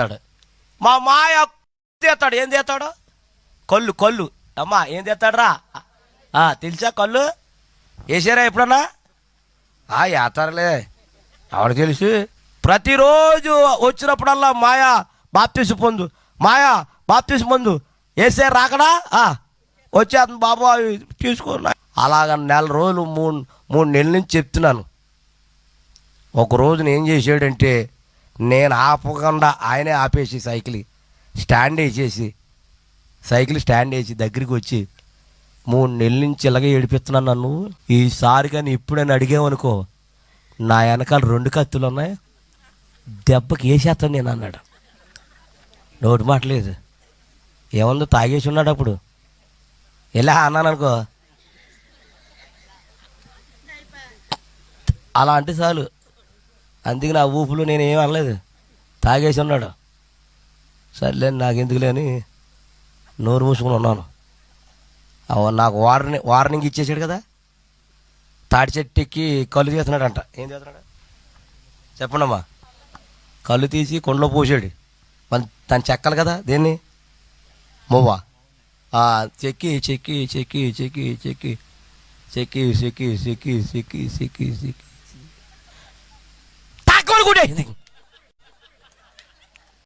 చేస్తాడు. మా మాయ చేస్తాడు. ఏం చేస్తాడు? కళ్ళు కళ్ళు. అమ్మా ఏం తీస్తాడు రా తెలుసా కళ్ళు? వేసారా ఎప్పుడన్నా? ఆ వేస్తారులే ఎవరు తెలుసు? ప్రతిరోజు వచ్చినప్పుడల్లా మాయా బాప్తీసు పొందు. మాయా బాప్తీసు పొందు. వేసే రాకడా? ఆ, వచ్చేది బాబు అవి తీసుకున్నా. అలాగ నెల రోజులు మూడు మూడు నెలల నుంచి చెప్తున్నాను. ఒక రోజున ఏం చేసాడంటే నేను ఆపకుండా ఆయనే ఆపేసి సైకిల్ స్టాండ్ వేసేసి సైకిల్ స్టాండ్ వేసి దగ్గరికి వచ్చి మూడు నెలల నుంచి ఇలాగే ఏడిపిస్తున్నాను నన్ను. ఈసారి కానీ ఇప్పుడని అడిగామనుకో నా వెనకాల రెండు కత్తులు ఉన్నాయి దెబ్బకి వేసేస్తాను నేను అన్నాడు. నోటి మాట లేదు. ఏముందో తాగేసి ఉన్నాడు అప్పుడు. ఇలా అన్నాను అనుకో. అలా అంటే చాలు. అందుకే నా ఊపులో నేను ఏం అనలేదు తాగేసి ఉన్నాడు సర్లే నాకు ఎందుకులే అని నోరు మూసుకుని ఉన్నాను నాకు వార్నింగ్ వార్నింగ్ ఇచ్చేసాడు కదా తాటి చెట్టు ఎక్కి కళ్ళు తీస్తున్నాడంట ఏం చేస్తున్నాడు చెప్పండమ్మా కళ్ళు తీసి కొండలో పోసాడు మన తను చెక్కాలి కదా దేన్ని మువ్వ చెక్కి చెక్కి చెక్కి చెక్కి చెక్కి చెక్కి చెక్కి చెక్కి చెక్కి చెక్కి చెక్కి കൂടെ